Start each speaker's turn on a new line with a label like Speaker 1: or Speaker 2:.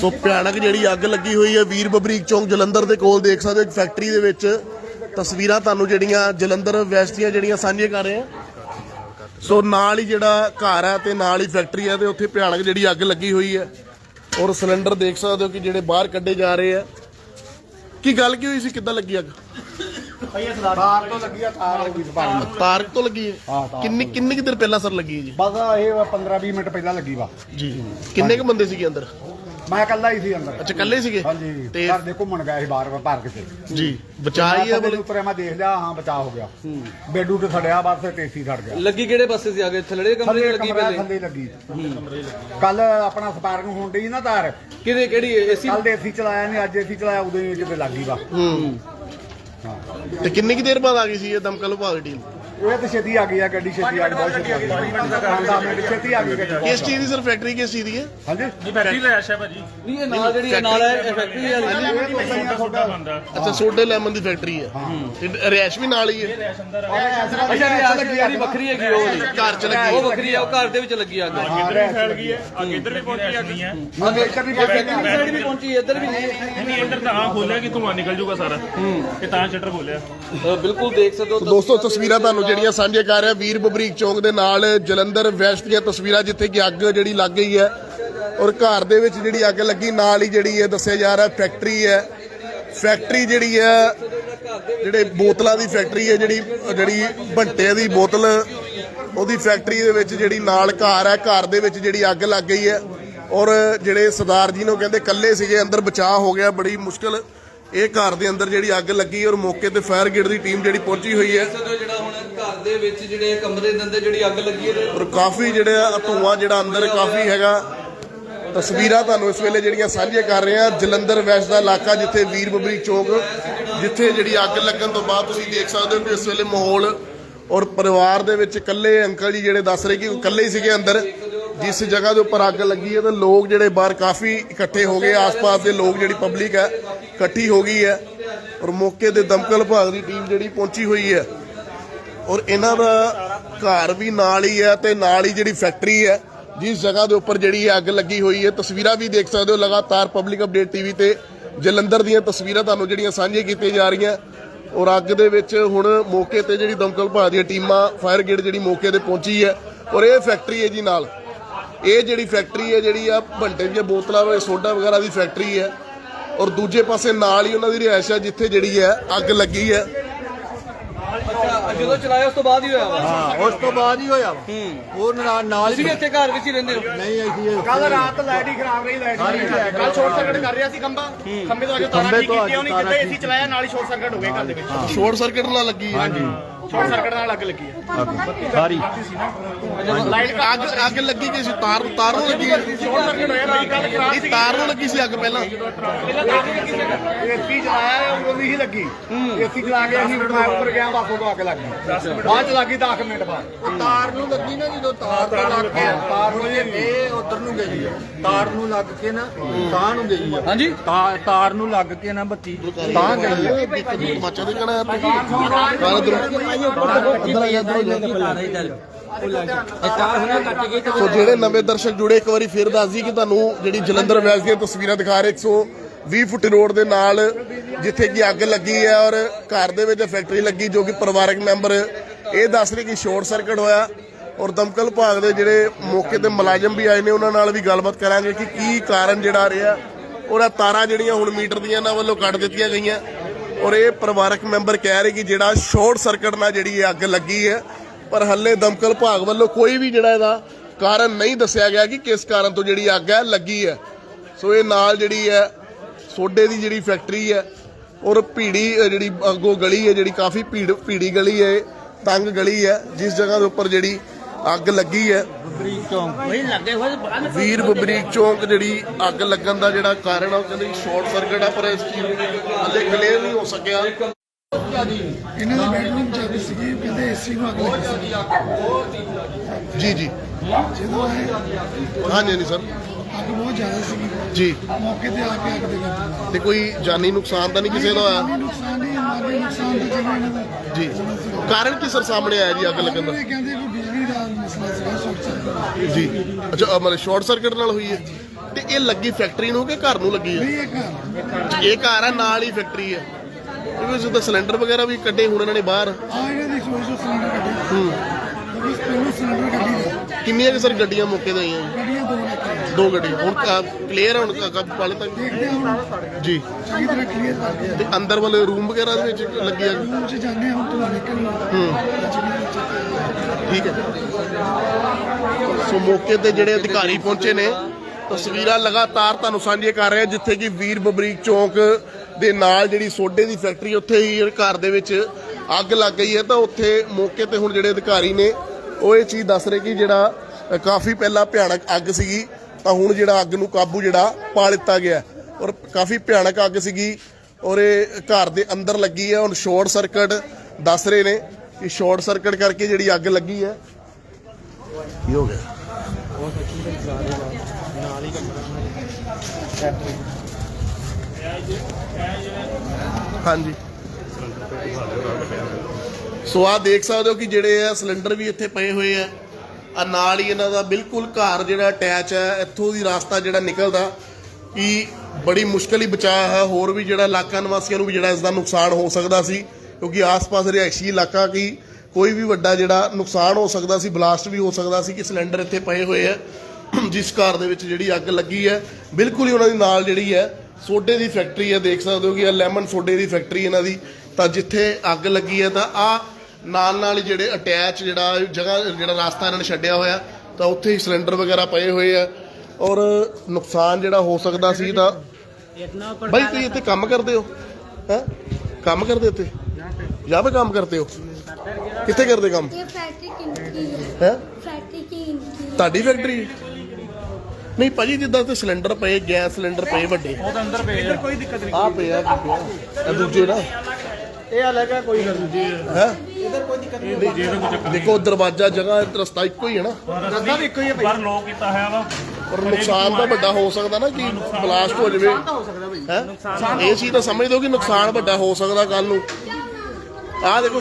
Speaker 1: ਸੋ ਭਿਆਨਕ ਜਿਹੜੀ ਅੱਗ ਲੱਗੀ ਹੋਈ ਹੈ ਵੀਰ ਬਬਰੀਕ ਚੌਂਕ ਜਲੰਧਰ ਦੇ ਕੋਲ ਦੇਖ ਸਕਦੇ ਹੋ ਇੱਕ ਫੈਕਟਰੀ ਦੇ ਵਿੱਚ ਤਸਵੀਰਾਂ ਤੁਹਾਨੂੰ ਜਿਹੜੀਆਂ ਜਲੰਧਰ ਵੈਸਟ ਦੀਆਂ ਜਿਹੜੀਆਂ ਸਾਂਝੀਆਂ ਕਰ ਰਹੇ ਆ। ਸੋ ਨਾਲ ਹੀ ਜਿਹੜਾ ਘਰ ਹੈ ਤੇ ਨਾਲ ਹੀ ਫੈਕਟਰੀ ਹੈ ਤੇ ਉੱਥੇ ਭਿਆਨਕ ਜਿਹੜੀ ਅੱਗ ਲੱਗੀ ਹੋਈ ਹੈ। ਔਰ ਸਿਲੰਡਰ ਦੇਖ ਸਕਦੇ ਹੋ ਕਿ ਜਿਹੜੇ ਬਾਹਰ ਕੱਢੇ ਜਾ ਰਹੇ ਆ। ਕੀ ਗੱਲ ਕੀ ਹੋਈ ਸੀ? ਕਿੱਦਾਂ ਲੱਗੀ ਅੱਗ?
Speaker 2: ਤਾਰ ਤੋਂ ਲੱਗੀ ਆ ਤਾਰ ਗਈ ਸਪਾਰਕ
Speaker 1: ਤਾਰ ਤੋਂ ਲੱਗੀ ਹੈ? ਕਿੰਨੀ ਕਿੰਨੀ ਕੁ ਦੇਰ ਪਹਿਲਾਂ ਸਰ ਲੱਗੀ ਹੈ ਜੀ?
Speaker 2: ਬਸ ਇਹ 15 20 ਮਿੰਟ ਪਹਿਲਾਂ ਲੱਗੀ ਵਾ
Speaker 1: ਜੀ। ਕਿੰਨੇ ਕੁ ਬੰਦੇ ਸੀਗੇ ਅੰਦਰ?
Speaker 2: ਮੈਂ ਇਕੱਲਾ ਹੀ ਸੀ ਅੰਦਰ।
Speaker 1: ਅੱਛਾ ਇਕੱਲੇ ਸੀਗੇ?
Speaker 2: ਹਾਂਜੀ।
Speaker 1: ਤੇ
Speaker 2: ਘਰ ਦੇ ਘੁੰਮਣ ਗਿਆ ਸੀ ਬਾਹਰ ਪਾਰਕ 'ਚ
Speaker 1: ਜੀ ਬਚਾਈ
Speaker 2: ਮੈਂ
Speaker 1: ਬਲੇ
Speaker 2: ਉਤਰਿਆ ਮੈਂ ਦੇਖ ਲਿਆ ਹਾਂ ਬਚਾਅ ਹੋ ਗਿਆ। ਬੇਡੂ ਤੇ ਸੜਿਆ ਬਸ ਟੇਸੀ ਸੜ ਗਿਆ।
Speaker 3: ਲੱਗੀ ਕਿਹੜੇ ਪਾਸੇ ਸੀ? ਆਗੇ ਥੱਲੇ ਕਮਰੇ
Speaker 2: ਥੱਲੇ
Speaker 3: ਲੱਗੀ
Speaker 2: ਕਮਰਾ
Speaker 3: ਪਹਿਲੇ?
Speaker 2: ਥੱਲੇ ਲੱਗੀ। ਕੱਲ ਆਪਣਾ ਸਪਾਰਕ ਨੂੰ ਹੋਣ ਡਈ ਨਾ ਤਾਰ।
Speaker 3: ਕਿਹਦੇ ਕਿਹੜੀ ਏਸੀ?
Speaker 2: ਕੱਲ ਦੇ ਏਸੀ ਚਲਾਇਆ ਨਹੀਂ ਅੱਜ ਏਸੀ ਚਲਾਇਆ ਉਦੋਂ ਹੀ ਕਿਤੇ ਲੱਗੀ ਵਾ
Speaker 1: ਹੂੰ।
Speaker 2: ਹਾਂ।
Speaker 1: ਤੇ ਕਿੰਨੀ ਕੁ ਦੇਰ ਬਾਅਦ ਆ ਗਈ ਸੀ ਇਹ ਦਮਕਲ ਵਿਭਾਗ ਦੀ ਟੀਮ
Speaker 2: ਇਹ ਤਾਂ ਛੇਤੀ ਆ ਗਈ ਆ ਗੱਡੀ ਛੇਤੀ ਆ ਗਈ ਬਹੁਤ ਛੇਤੀ ਆ ਗਈ। 5 ਮਿੰਟ ਛੇਤੀ ਆ ਗਈ ਗੱਡੀ।
Speaker 1: ਕਿਸ ਚੀਜ਼ ਦੀ ਸਰ ਫੈਕਟਰੀ ਕਿਸ ਚੀਜ਼ ਦੀ ਹੈ?
Speaker 2: ਹਾਂਜੀ?
Speaker 4: ਬੈਟਰੀ ਲੈ ਆਸ਼ਾ ਭਾਜੀ।
Speaker 3: ਨਹੀਂ ਇਹ ਨਾਲ ਜਿਹੜੀ ਇਹ ਨਾਲ ਹੈ ਫੈਕਟਰੀ ਵਾਲੀ
Speaker 2: ਇਹ ਤਾਂ ਆ ਤੁਹਾਡਾ।
Speaker 4: ਬੰਦਾ
Speaker 1: ਅੱਛਾ ਸੋਡੇ ਲੈਮਨ ਦੀ ਫੈਕਟਰੀ ਹੈ। ਤੇ ਰੈਸ਼ ਵੀ ਨਾਲ ਹੀ ਹੈ।
Speaker 3: ਅੱਛਾ ਰਿਆਸਤ ਜਿਹੜੀ ਵੱਖਰੀ ਹੈਗੀ ਉਹ ਵਾਲੀ
Speaker 1: ਘਰ ਚ ਲੱਗੀ
Speaker 3: ਉਹ ਵੱਖਰੀ ਹੈ ਉਹ ਘਰ ਦੇ ਵਿੱਚ ਲੱਗੀ ਅੱਗ।
Speaker 4: ਇੱਧਰ ਵੀ ਫੈਲ ਗਈ ਹੈ। ਅੱਗੇ ਇੱਧਰ ਵੀ ਪਹੁੰਚੀ ਅੱਗ ਹੈ।
Speaker 2: ਅੱਗੇ ਇੱਧਰ ਵੀ
Speaker 3: ਸਾਈਡ ਵੀ ਪਹੁੰਚੀ ਇੱਧਰ ਵੀ ਨਹੀਂ।
Speaker 4: ਨਹੀਂ ਇੱਧਰ ਤਾਂ ਆ ਖੋਲਿਆ ਕਿ ਧੂੰਆਂ ਨਿਕਲ ਜੂਗਾ ਸਾਰਾ। ਇਹ ਤਾਂ ਸ਼ਟਰ ਖੋਲਿਆ।
Speaker 3: ਬਿਲਕੁਲ ਦੇਖ ਸਕਦੇ ਹੋ
Speaker 1: ਦੋਸਤੋ ਤਸਵੀਰਾਂ ਤੁਹਾਨੂੰ ਜਿਹੜੀਆਂ ਸਾਂਝੇ ਕਰ ਰਿਹਾ ਵੀਰ ਬਬਰੀਕ ਚੌਂਕ ਦੇ ਨਾਲ ਜਲੰਧਰ ਵੈਸਟ ਦੀਆਂ ਤਸਵੀਰਾਂ ਜਿੱਥੇ ਕਿ ਅੱਗ ਜਿਹੜੀ ਲੱਗ ਗਈ ਹੈ ਔਰ ਘਰ ਦੇ ਵਿੱਚ ਜਿਹੜੀ ਅੱਗ ਲੱਗੀ, ਨਾਲ ਹੀ ਜਿਹੜੀ ਹੈ ਦੱਸਿਆ ਜਾ ਰਿਹਾ ਫੈਕਟਰੀ ਹੈ। ਫੈਕਟਰੀ ਜਿਹੜੀ ਹੈ, ਜਿਹੜੇ ਬੋਤਲਾਂ ਦੀ ਫੈਕਟਰੀ ਹੈ, ਜਿਹੜੀ ਜਿਹੜੀ ਭੰਟੇ ਦੀ ਬੋਤਲ, ਉਹਦੀ ਫੈਕਟਰੀ ਦੇ ਵਿੱਚ ਜਿਹੜੀ ਨਾਲ ਘਰ ਹੈ, ਘਰ ਦੇ ਵਿੱਚ ਜਿਹੜੀ ਅੱਗ ਲੱਗ ਗਈ ਹੈ। ਔਰ ਜਿਹੜੇ ਸਰਦਾਰ ਜੀ ਨੂੰ ਕਹਿੰਦੇ ਇਕੱਲੇ ਸੀਗੇ, ਅੰਦਰ ਬਚਾਅ ਹੋ ਗਿਆ, ਬੜੀ ਮੁਸ਼ਕਲ ਇਹ ਘਰ ਦੇ ਅੰਦਰ ਜਿਹੜੀ ਅੱਗ ਲੱਗੀ ਔਰ ਮੌਕੇ ਤੇ ਫਾਇਰ ਬ੍ਰਿਗੇਡ ਦੀ ਟੀਮ ਜਿਹੜੀ ਪਹੁੰਚੀ ਹੋਈ ਹੈ।
Speaker 3: ਦੇ ਵਿੱਚ ਜਿਹੜੇ ਕਮਰੇ ਦੇ ਅੰਦਰ ਜਿਹੜੀ ਅੱਗ ਲੱਗੀ ਹੈ
Speaker 1: ਔਰ ਕਾਫੀ ਜਿਹੜਾ ਧੂਆਂ ਜਿਹੜਾ ਅੰਦਰ ਕਾਫੀ ਹੈਗਾ। ਤਸਵੀਰਾਂ ਤੁਹਾਨੂੰ ਇਸ ਵੇਲੇ ਜਿਹੜੀਆਂ ਸਾਂਝੀਆਂ ਕਰ ਰਹੇ ਹਾਂ ਜਲੰਧਰ ਵੈਸਟ ਦਾ ਇਲਾਕਾ ਜਿੱਥੇ ਵੀਰ ਬਬਰੀ ਚੌਕ, ਜਿੱਥੇ ਜਿਹੜੀ ਅੱਗ ਲੱਗਣ ਤੋਂ ਬਾਅਦ ਤੁਸੀਂ ਦੇਖ ਸਕਦੇ ਹੋ ਕਿ ਇਸ ਵੇਲੇ ਮਾਹੌਲ ਔਰ ਪਰਿਵਾਰ ਦੇ ਵਿੱਚ ਇਕੱਲੇ ਅੰਕਲ ਜੀ ਜਿਹੜੇ ਦੱਸ ਰਹੇ ਕਿ ਉਹ ਇਕੱਲੇ ਹੀ ਸੀਗੇ ਅੰਦਰ, ਜਿਸ ਜਗ੍ਹਾ ਦੇ ਉੱਪਰ ਅੱਗ ਲੱਗੀ ਹੈ ਤਾਂ ਲੋਕ ਜਿਹੜੇ ਬਾਹਰ ਕਾਫੀ ਇਕੱਠੇ ਹੋ ਗਏ। ਆਸ-ਪਾਸ ਦੇ ਲੋਕ ਜਿਹੜੀ ਪਬਲਿਕ ਹੈ, ਇਕੱਠੀ ਹੋ ਗਈ ਹੈ। ਔਰ ਮੌਕੇ ਤੇ ਦਮਕਲ ਵਿਭਾਗ ਦੀ ਟੀਮ ਜਿਹੜੀ ਪਹੁੰਚੀ ਹੋਈ ਹੈ। ਔਰ ਇਹਨਾਂ ਦਾ ਘਰ ਵੀ ਨਾਲ ਹੀ ਹੈ ਤੇ ਨਾਲ ਹੀ ਜਿਹੜੀ ਫੈਕਟਰੀ ਹੈ, ਜਿਸ ਜਗ੍ਹਾ ਦੇ ਉੱਪਰ ਜਿਹੜੀ ਇਹ ਅੱਗ ਲੱਗੀ ਹੋਈ ਹੈ, ਤਸਵੀਰਾਂ ਵੀ ਦੇਖ ਸਕਦੇ ਹੋ, ਲਗਾਤਾਰ ਪਬਲਿਕ ਅਪਡੇਟ ਟੀਵੀ ਤੇ ਜਲੰਧਰ ਦੀਆਂ ਤਸਵੀਰਾਂ ਤੁਹਾਨੂੰ ਜਿਹੜੀਆਂ ਸਾਂਝੀਆਂ ਕੀਤੀਆਂ ਜਾ ਰਹੀਆਂ। ਔਰ ਅੱਗ ਦੇ ਵਿੱਚ ਹੁਣ ਮੌਕੇ ਤੇ ਜਿਹੜੀ ਦਮਕਲ ਵਿਭਾਗ ਦੀਆਂ ਟੀਮਾਂ ਫਾਇਰ ਗੇਟ ਜਿਹੜੀ ਮੌਕੇ ਤੇ ਪਹੁੰਚੀ ਹੈ, ਔਰ ਇਹ ਫੈਕਟਰੀ ਹੈ ਜੀ ਨਾਲ। ਇਹ ਜਿਹੜੀ ਫੈਕਟਰੀ ਹੈ, ਜਿਹੜੀ ਆ ਭੰਟੇ ਦੀਆਂ ਬੋਤਲਾਂ ਵੇ ਸੋਡਾ ਵਗੈਰਾ ਦੀ ਫੈਕਟਰੀ ਹੈ। ਔਰ ਦੂਜੇ ਪਾਸੇ ਨਾਲ ਹੀ ਉਹਨਾਂ ਦੀ ਰਿਹਾਇਸ਼ ਹੈ, ਜਿੱਥੇ ਜਿਹੜੀ ਹੈ ਅੱਗ ਲੱਗੀ ਹੈ।
Speaker 3: ਅੱਛਾ ਜਦੋਂ ਚਲਾਇਆ ਉਸ ਤੋਂ ਬਾਅਦ ਹੀ ਹੋਇਆ ਵਾ?
Speaker 2: ਹਾਂ ਉਸ ਤੋਂ ਬਾਅਦ ਹੀ ਹੋਇਆ ਵਾ। ਨਾਲ ਨਾਲ
Speaker 3: ਤੁਸੀਂ ਵੀ ਇੱਥੇ ਘਰ ਵਿੱਚ ਹੀ ਰਹਿੰਦੇ ਹੋ?
Speaker 2: ਨਹੀਂ ਆਈ
Speaker 5: ਕੱਲ ਰਾਤ ਲਾਈਟ ਹੀ ਖਰਾਬ ਰਹੀ ਲਾਈਟ ਨਹੀਂ ਕੱਲ ਸ਼ਾਰਟ ਸਰਕਟ ਕਰ ਰਿਹਾ ਸੀ ਖੰਭਾ। ਖੰਭੇ ਤੋਂ ਅਜੇ ਤਾਰਾਂ ਠੀਕ ਕੀਤੀਆਂ ਉਹਨੇ ਜਿੱਦਾਂ ਏਸੀ ਚਲਾਇਆ ਨਾਲ ਹੀ ਸ਼ਾਰਟ ਸਰਕਟ ਹੋ ਗਏ ਘਰ ਦੇ ਵਿੱਚ।
Speaker 1: ਸ਼ਾਰਟ ਸਰਕਟ ਨਾਲ ਲੱਗੀ ਹੈ। ਹਾਂਜੀ।
Speaker 5: ਸ਼ਾਰਟ ਸਰਕਟ ਨਾਲ ਅੱਗ ਲੱਗੀ ਹੈ
Speaker 2: ਸਾਰੀ।
Speaker 5: ਲਾਈਟ
Speaker 1: ਅੱਗ ਅੱਗ ਲੱਗੀ ਕਿ ਸੀ ਤਾਰ ਤਾਰ ਨੂੰ ਲੱਗੀ ਹੈ
Speaker 5: ਸ਼ਾਰਟ ਸਰਕਟ ਹੋਇਆ ਰਾਤ ਕੱਲ ਖਰਾਬ
Speaker 1: ਨਹੀਂ ਤਾਰ ਨੂੰ ਲੱਗੀ ਸੀ ਅੱਗ ਪਹਿਲਾਂ।
Speaker 5: ਪਹਿਲਾਂ ਤਾਂ ਅੱਗ ਲੱਗੀ ਸੀ।
Speaker 2: ਏਸੀ ਚਲਾਇਆ ਉਦੋਂ ਨਹੀਂ ਸੀ ਲੱਗੀ। ਏਸੀ ਚਲਾ ਕੇ ਅਸੀਂ ਮੈਂ ਉੱਪਰ ਗਿਆ ਬਸ ਉਦੋਂ ਅੱਗ ਲੱਗ ਗਈ। ਬਾਅਦ ਚ ਲੱਗੀ 10 ਮਿੰਟ ਬਾਅਦ। ਤਾਰ ਨੂੰ ਲੱਗੀ ਨਾ ਜਦੋਂ ਤਾਰ ਤੋਂ ਲੱਗ ਕੇ ਤਾਰ ਨੂੰ ਇਹ ਉਧਰ ਨੂੰ ਗਈ ਹੈ ਤਾਰ ਨੂੰ ਲੱਗ ਕੇ ਨਾ ਤਾਂ ਨੂੰ ਗਈ ਹੈ
Speaker 3: ਹਾਂਜੀ।
Speaker 2: ਤਾਰ ਤਾਰ ਨੂੰ ਲੱਗ ਕੇ ਨਾ ਬੱਤੀ ਤਾਂ ਗਈ ਹੈ
Speaker 1: ਤਮਾਚਾ ਦੇ ਕਣਾ ਯਾਰ ਸੋ ਜਿਹੜੇ ਨਵੇਂ ਦਰਸ਼ਕ ਜੁੜੇ ਇੱਕ ਵਾਰੀ ਫਿਰ ਦੱਸ ਦਈਏ ਕਿ ਤੁਹਾਨੂੰ ਜਿਹੜੀ ਜਲੰਧਰ ਵੈਸ ਦੀਆਂ ਤਸਵੀਰਾਂ ਦਿਖਾ ਰਹੇ 120 ਫੁੱਟ ਰੋਡ ਦੇ ਨਾਲ ਜਿੱਥੇ ਕਿ ਅੱਗ ਲੱਗੀ ਹੈ ਔਰ ਘਰ ਦੇ ਵਿੱਚ ਫੈਕਟਰੀ ਲੱਗੀ ਜੋ ਕਿ ਪਰਿਵਾਰਕ ਮੈਂਬਰ ਇਹ ਦੱਸ ਰਹੇ ਕਿ ਸ਼ਾਰਟ ਸਰਕਟ ਹੋਇਆ ਔਰ ਦਮਕਲ ਵਿਭਾਗ ਦੇ ਜਿਹੜੇ ਮੌਕੇ ਤੇ ਮੁਲਾਜ਼ਮ ਵੀ ਆਏ ਨੇ ਉਹਨਾਂ ਨਾਲ ਵੀ ਗੱਲਬਾਤ ਕਰਾਂਗੇ ਕਿ ਕੀ ਕਾਰਨ ਜਿਹੜਾ ਰਿਹਾ ਔਰ ਇਹ ਤਾਰਾਂ ਜਿਹੜੀਆਂ ਹੁਣ ਮੀਟਰ ਦੀਆਂ ਇਹਨਾਂ ਵੱਲੋਂ ਕੱਟ ਦਿੱਤੀਆਂ ਗਈਆਂ। ਔਰ ਇਹ ਪਰਿਵਾਰਕ ਮੈਂਬਰ ਕਹਿ ਰਹੇ ਕਿ ਜਿਹੜਾ ਸ਼ਾਰਟ ਸਰਕਟ ਨਾਲ ਜਿਹੜੀ ਇਹ ਅੱਗ ਲੱਗੀ ਹੈ, ਪਰ ਹੱਲੇ ਦਮਕਲ ਵਿਭਾਗ ਵੱਲੋਂ ਕੋਈ ਵੀ ਜਿਹੜਾ ਇਹਦਾ ਕਾਰਨ ਨਹੀਂ ਦੱਸਿਆ ਗਿਆ ਕਿ ਕਿਸ ਕਾਰਨ ਤੋਂ ਜਿਹੜੀ ਅੱਗ ਹੈ, ਲੱਗੀ ਹੈ। ਸੋ ਇਹ ਨਾਲ ਜਿਹੜੀ ਹੈ ਸੋਡੇ ਦੀ ਜਿਹੜੀ ਫੈਕਟਰੀ ਹੈ ਔਰ ਭੀੜੀ ਜਿਹੜੀ ਅੱਗੋਂ ਗਲੀ ਹੈ, ਜਿਹੜੀ ਕਾਫੀ ਭੀੜ, ਭੀੜੀ ਗਲੀ ਹੈ ਤੰਗ ਗਲੀ ਹੈ, ਜਿਸ ਜਗ੍ਹਾ ਦੇ ਉੱਪਰ ਜਿਹੜੀ ਅੱਗ ਲੱਗੀ ਹੈ। ਵੀਰ ਬਬਰੀਕ ਚੌਂਕ ਜਿਹੜੀ ਅੱਗ ਲੱਗਣ ਦਾ ਜਿਹੜਾ ਕਾਰਨ ਆ ਉਹ ਕਹਿੰਦੇ ਸ਼ਾਰਟ ਸਰਕਟ ਆ ਪਰ ਇਸ ਚੀਜ਼ ਨੂੰ ਹਲੇ ਕਲੀਅਰ ਨਹੀਂ ਹੋ ਸਕਿਆ।
Speaker 6: ਇਹਨਾਂ ਦੇ ਬੈਡਰੂਮ ਚ ਅੱਗ ਸੀਗੀ ਕਹਿੰਦੇ ਏਸੀ ਨੂੰ ਅੱਗ ਲੱਗੀ
Speaker 1: ਜੀ ਜੀ।
Speaker 6: ਜਦੋਂ
Speaker 1: ਹਾਂਜੀ ਹਾਂਜੀ ਸਰ।
Speaker 6: ਅੱਗ ਬਹੁਤ ਜ਼ਿਆਦਾ ਸੀਗੀ।
Speaker 1: ਜੀ।
Speaker 6: ਮੌਕੇ ਤੇ ਆ ਕੇ ਅੱਗ ਦੇ ਦਿੱਤੀ
Speaker 1: ਤੇ ਕੋਈ ਜਾਨੀ ਨੁਕਸਾਨ ਤਾਂ ਨਹੀਂ ਕਿਸੇ ਦਾ ਹੋਇਆ?
Speaker 6: ਨੁਕਸਾਨ ਨਹੀਂ ਮਾਲੀ ਨੁਕਸਾਨ ਤਾਂ ਇਹਨਾਂ ਦਾ।
Speaker 1: ਜੀ। ਕਾਰਨ ਕੀ ਸਰ ਸਾਹਮਣੇ ਆਇਆ ਜੀ ਅੱਗ ਲੱਗਣ ਦਾ?
Speaker 6: ਇਹ ਕਹਿੰਦੇ ਕੋਈ
Speaker 1: ਜੀ। ਅੱਛਾ ਮਤਲਬ ਸ਼ਾਰਟ ਸਰਕਟ ਨਾਲ ਹੋਈ ਹੈ। ਤੇ ਇਹ ਲੱਗੀ ਫੈਕਟਰੀ ਨੂੰ ਕਿ ਘਰ ਨੂੰ ਲੱਗੀ ਹੈ?
Speaker 6: ਇਹ ਘਰ
Speaker 1: ਹੈ ਨਾਲ ਹੀ ਫੈਕਟਰੀ ਹੈ ਕਿਉਂਕਿ ਇਸ ਦਾ ਸਿਲੰਡਰ ਵਗੈਰਾ ਵੀ ਕੱਢੇ ਹੁਣ ਇਹਨਾਂ ਨੇ ਬਾਹਰ।
Speaker 6: ਆ ਹੂੰ।
Speaker 1: ਕਿੰਨੀਆਂ ਕਿ ਸਰ ਗੱਡੀਆਂ ਮੌਕੇ ਤੇ ਆਈਆਂ ਜੀ?
Speaker 6: ਗੱਡੀਆਂ ਦੋ ਰੱਖੀਆਂ
Speaker 1: ਦੋ ਗੱਡੀਆਂ ਹੁਣ ਕਲੀਅਰ ਹੁਣ
Speaker 6: ਹਾਂ ਹੁਣ
Speaker 1: ਜੀ
Speaker 6: ਚੰਗੀ ਤਰ੍ਹਾਂ ਕਲੀਅਰ ਕਰਦੇ
Speaker 1: ਤੇ ਅੰਦਰ ਵਾਲੇ ਰੂਮ ਵਗੈਰਾ ਦੇ ਵਿੱਚ ਲੱਗੀ ਆ?
Speaker 6: ਰੂਮ 'ਚ ਜਾਂਦੇ ਹਾਂ ਹੁਣ ਤੋਂ ਨਿਕਲ
Speaker 1: ਠੀਕ ਹੈ। ਸੋ ਮੌਕੇ ਤੇ ਜਿਹੜੇ ਅਧਿਕਾਰੀ ਪਹੁੰਚੇ ਨੇ ਤਸਵੀਰਾਂ ਲਗਾਤਾਰ ਤੁਹਾਨੂੰ ਸਾਂਝੇ ਕਰ ਰਹੇ ਹਾਂ ਜਿੱਥੇ ਕਿ ਵੀਰ ਬਬਰੀਕ ਚੌਂਕ ਦੇ ਨਾਲ ਜਿਹੜੀ ਸੋਡੇ ਦੀ ਫੈਕਟਰੀ ਉੱਥੇ ਹੀ ਘਰ ਦੇ ਵਿੱਚ ਅੱਗ ਲੱਗ ਗਈ ਹੈ। ਤਾਂ ਉੱਥੇ ਮੌਕੇ ਤੇ ਹੁਣ ਜਿਹੜੇ ਅਧਿਕਾਰੀ ਨੇ ਉਹ ਇਹ ਚੀਜ਼ ਦੱਸ ਰਹੇ ਕਿ ਜਿਹੜਾ ਕਾਫੀ ਪਹਿਲਾਂ ਭਿਆਨਕ ਅੱਗ ਸੀਗੀ। ਤਾਂ ਹੁਣ ਜਿਹੜਾ ਅੱਗ ਨੂੰ ਕਾਬੂ ਜਿਹੜਾ ਪਾ ਲਿੱਤਾ ਗਿਆ ਔਰ ਕਾਫੀ ਭਿਆਨਕ ਅੱਗ ਸੀਗੀ ਔਰ ਇਹ ਘਰ ਦੇ ਅੰਦਰ ਲੱਗੀ ਹੈ। ਹੁਣ ਸ਼ਾਰਟ ਸਰਕਟ ਦੱਸ ਰਹੇ ਨੇ ਕਿ ਸ਼ਾਰਟ ਸਰਕਟ ਕਰਕੇ ਜਿਹੜੀ ਅੱਗ ਲੱਗੀ ਹੈ। ਕੀ ਹੋ ਗਿਆ? ਹਾਂਜੀ। ਸੋ ਆ ਦੇਖ ਸਕਦੇ ਹੋ ਕਿ ਜਿਹੜੇ ਆ ਸਿਲੰਡਰ ਵੀ ਇੱਥੇ ਪਏ ਹੋਏ ਆ। ਆ ਨਾਲ ਹੀ ਇਹਨਾਂ ਦਾ ਬਿਲਕੁਲ ਘਰ ਜਿਹੜਾ ਅਟੈਚ ਹੈ, ਇੱਥੋਂ ਦੀ ਰਸਤਾ ਜਿਹੜਾ ਨਿਕਲਦਾ, ਕਿ ਬੜੀ ਮੁਸ਼ਕਲ ਹੀ ਬਚਾਇਆ ਹੈ ਹੋਰ ਵੀ ਜਿਹੜਾ ਇਲਾਕਾ ਨਿਵਾਸੀਆਂ ਨੂੰ ਵੀ ਜਿਹੜਾ ਇਸ ਦਾ ਨੁਕਸਾਨ ਹੋ ਸਕਦਾ ਸੀ, ਕਿਉਂਕਿ ਆਸ-ਪਾਸ ਰਿਹਾਇਸ਼ੀ ਇਲਾਕਾ ਕੀ ਕੋਈ ਵੀ ਵੱਡਾ ਜਿਹੜਾ ਨੁਕਸਾਨ ਹੋ ਸਕਦਾ ਸੀ, ਬਲਾਸਟ ਵੀ ਹੋ ਸਕਦਾ ਸੀ ਕਿ ਸਿਲੰਡਰ ਇੱਥੇ ਪਏ ਹੋਏ ਆ। ਜਿਸ ਘਰ ਦੇ ਵਿੱਚ ਜਿਹੜੀ ਅੱਗ ਲੱਗੀ ਹੈ, ਬਿਲਕੁਲ ਹੀ ਉਹਨਾਂ ਦੀ ਨਾਲ ਜਿਹੜੀ ਹੈ, ਸੋਡੇ ਦੀ ਫੈਕਟਰੀ ਹੈ, ਦੇਖ ਸਕਦੇ ਹੋ ਕਿ ਇਹ ਲੈਮਨ ਸੋਡੇ ਦੀ ਫੈਕਟਰੀ ਇਹਨਾਂ ਦੀ। ਤਾਂ ਜਿੱਥੇ ਅੱਗ ਲੱਗੀ ਹੈ, ਤਾਂ ਆ ਨਾਲ ਨਾਲ ਜਿਹੜੇ ਅਟੈਚ ਜਿਹੜਾ ਜਗ੍ਹਾ ਜਿਹੜਾ ਰਾਸਤਾ ਇਹਨਾਂ ਨੇ ਛੱਡਿਆ ਹੋਇਆ ਤਾਂ ਉੱਥੇ ਹੀ ਸਿਲੰਡਰ ਵਗੈਰਾ ਪਏ ਹੋਏ ਆ। ਔਰ ਨੁਕਸਾਨ ਜਿਹੜਾ ਹੋ ਸਕਦਾ ਸੀ ਤਾਂ ਬਾਈ ਤੁਸੀਂ ਇੱਥੇ ਕੰਮ ਕਰਦੇ ਹੋ? ਹੈ? ਕੰਮ ਕਰਦੇ ਇੱਥੇ? ਜਾਂ ਵੀ ਕੰਮ ਕਰਦੇ ਹੋ? ਕਿੱਥੇ ਕਰਦੇ ਕੰਮ? ਹੈ? ਤੁਹਾਡੀ ਫੈਕਟਰੀ ਨਹੀਂ ਭਾਜੀ ਜਿੱਦਾਂ ਤੇ ਸਿਲੰਡਰ ਪਏ ਗੈਸ ਸਿਲੰਡਰ ਪਏ ਵੱਡੇ।
Speaker 4: ਉਹਦੇ ਅੰਦਰ ਪਏ ਕੋਈ ਦਿੱਕਤ ਨਹੀਂ
Speaker 1: ਆ ਪਿਆ ਆ। ਦੂਜੇ ਨਾ।
Speaker 5: ਇਹ ਅਲੱਗ ਹੈ ਕੋਈ ਗੱਲ ਨਹੀਂ।
Speaker 1: ਹੈ।
Speaker 4: ਇਹ ਜੇ ਕੋਈ ਚੱਕਰ
Speaker 1: ਦੇਖੋ ਦਰਵਾਜ਼ਾ ਜਗ੍ਹਾ ਰਸਤਾ ਇੱਕੋ ਹੀ ਹੈ ਨਾ।
Speaker 5: ਰਸਤਾ ਵੀ ਇੱਕੋ ਹੀ ਹੈ
Speaker 4: ਪਰ ਲੋਕ ਕੀਤਾ ਹੋਇਆ ਵਾ।
Speaker 1: ਪਰ ਨੁਕਸਾਨ ਤਾਂ ਵੱਡਾ ਹੋ ਸਕਦਾ ਨਾ ਕਿ ਬਲਾਸਟ ਹੋ ਜਾਵੇ।
Speaker 5: ਹੋ ਸਕਦਾ ਭਾਈ।
Speaker 1: ਹੈ? ਇਹ ਚੀਜ਼ ਤਾਂ ਸਮਝਦੇ ਹੋ ਕਿ ਨੁਕਸਾਨ ਵੱਡਾ ਹੋ ਸਕਦਾ ਕੱਲ ਨੂੰ। ਆਹ ਦੇਖੋ